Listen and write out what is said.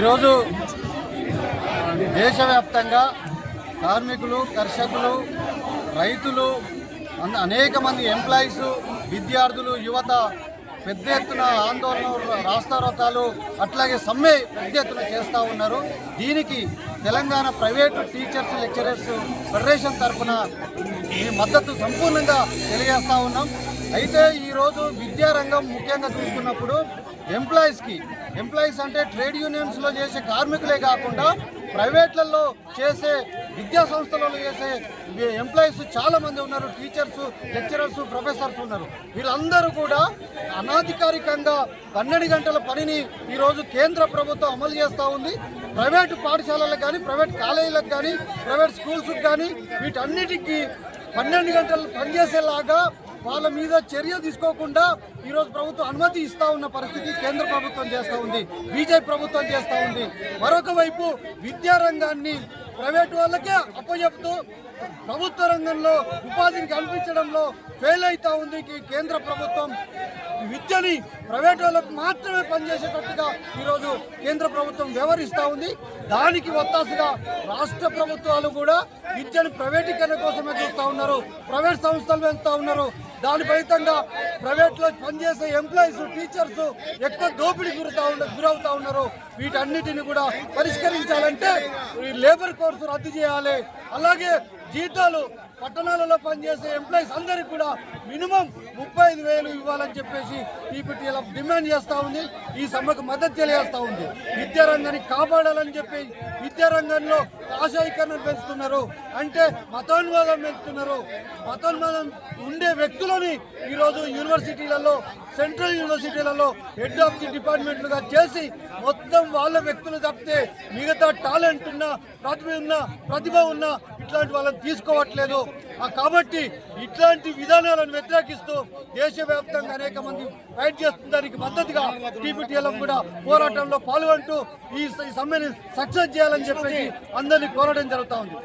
ఈరోజు దేశవ్యాప్తంగా కార్మికులు కర్షకులు రైతులు అనేక మంది ఎంప్లాయీస్ విద్యార్థులు యువత పెద్ద ఎత్తున ఆందోళన రాస్తారోతాలు అట్లాగే సమ్మె పెద్ద ఎత్తున చేస్తూ ఉన్నారు. దీనికి Telangana private teachers lecturers federation తరఫున ఈ మద్దతు సంపూర్ణంగా తెలియజేస్తూ ఉన్నాం. అయితే ఈరోజు విద్యారంగం ముఖ్యంగా చూసుకున్నప్పుడు ఎంప్లాయీస్కి ఎంప్లాయీస్ అంటే ట్రేడ్ యూనియన్స్లో చేసే కార్మికులే కాకుండా ప్రైవేట్లలో చేసే విద్యా సంస్థలలో చేసే ఎంప్లాయీస్ చాలామంది ఉన్నారు టీచర్స్ లెక్చరర్స్ ప్రొఫెసర్స్ ఉన్నారు. వీళ్ళందరూ కూడా అనాధికారికంగా పన్నెండు గంటల పనిని ఈరోజు కేంద్ర ప్రభుత్వం అమలు చేస్తూ ఉంది. ప్రైవేటు పాఠశాలలకు కానీ ప్రైవేట్ కాలేజీలకు కానీ ప్రైవేట్ స్కూల్స్కి కానీ వీటన్నిటికీ పన్నెండు గంటలు పనిచేసేలాగా వాళ్ళ మీద చర్య తీసుకోకుండా ఈరోజు ప్రభుత్వం అనుమతి ఇస్తూ ఉన్న పరిస్థితి కేంద్ర ప్రభుత్వం చేస్తూ ఉంది బీజేపీ ప్రభుత్వం చేస్తూ ఉంది. మరొక వైపు విద్యారంగాన్ని ప్రైవేట్ వాళ్ళకే అప్పచెప్తూ ప్రభుత్వ రంగంలో ఉపాధిని కల్పించడంలో ఫెయిల్ అవుతూ ఉంది కేంద్ర ప్రభుత్వం. విద్యని ప్రైవేట్ వాళ్ళకు మాత్రమే పనిచేసేటట్టుగా ఈరోజు కేంద్ర ప్రభుత్వం వ్యవహరిస్తూ ఉంది. దానికి ఒత్తాసుగా రాష్ట్ర ప్రభుత్వాలు కూడా విద్యను ప్రైవేటీకరణ కోసమే చూస్తూ ఉన్నారు. ప్రైవేట్ సంస్థలు పెంచుతూ ఉన్నారు. దాని ఫలితంగా ప్రైవేట్లో పనిచేసే ఎంప్లాయీస్ టీచర్స్ ఎక్కువ దోపిడీ గురుతా ఉన్న గురవుతా ఉన్నారు. వీటన్నిటిని కూడా పరిష్కరించాలంటే ఈ లేబర్ కోర్సు రద్దు చేయాలి. అలాగే జీతాలు పట్టణాలలో పనిచేసే ఎంప్లాయీస్ అందరికి కూడా మినిమం ముప్పై ఐదు వేలు ఇవ్వాలని చెప్పేసి టీపీటీఎల్ డిమాండ్ చేస్తూ ఉంది. ఈ సమ్మెకు మద్దతు తెలియజేస్తూ ఉంది. విద్యారంగాన్ని కాపాడాలని చెప్పి విద్యారంగంలో ఆశాయికరణ పెంచుతున్నారు. అంటే మతోన్మాదం పెంచుతున్నారు. మతోన్మాదం ఉండే వ్యక్తులని ఈరోజు యూనివర్సిటీలలో సెంట్రల్ యూనివర్సిటీలలో హెడ్ ఆఫ్ ది డిపార్ట్మెంట్లుగా చేసి మొత్తం వాళ్ళ వ్యక్తులు తప్పితే మిగతా టాలెంట్ ఉన్న ప్రతిభ ఉన్న ప్రతిభ ఉన్న ఇట్లాంటి వాళ్ళని తీసుకోవట్లేదు. కాబట్టి ఇట్లాంటి విధానాలను వ్యతిరేకిస్తూ దేశవ్యాప్తంగా అనేక మంది ఫైట్ చేస్తున్న దానికి మద్దతుగా టీపీటీఎల్ఎం కూడా పోరాటంలో పాల్గొంటూ ఈ ఈ సమ్మెని సక్సెస్ చేయాలని చెప్పేసి అందరినీ కోరడం జరుగుతూ ఉంది.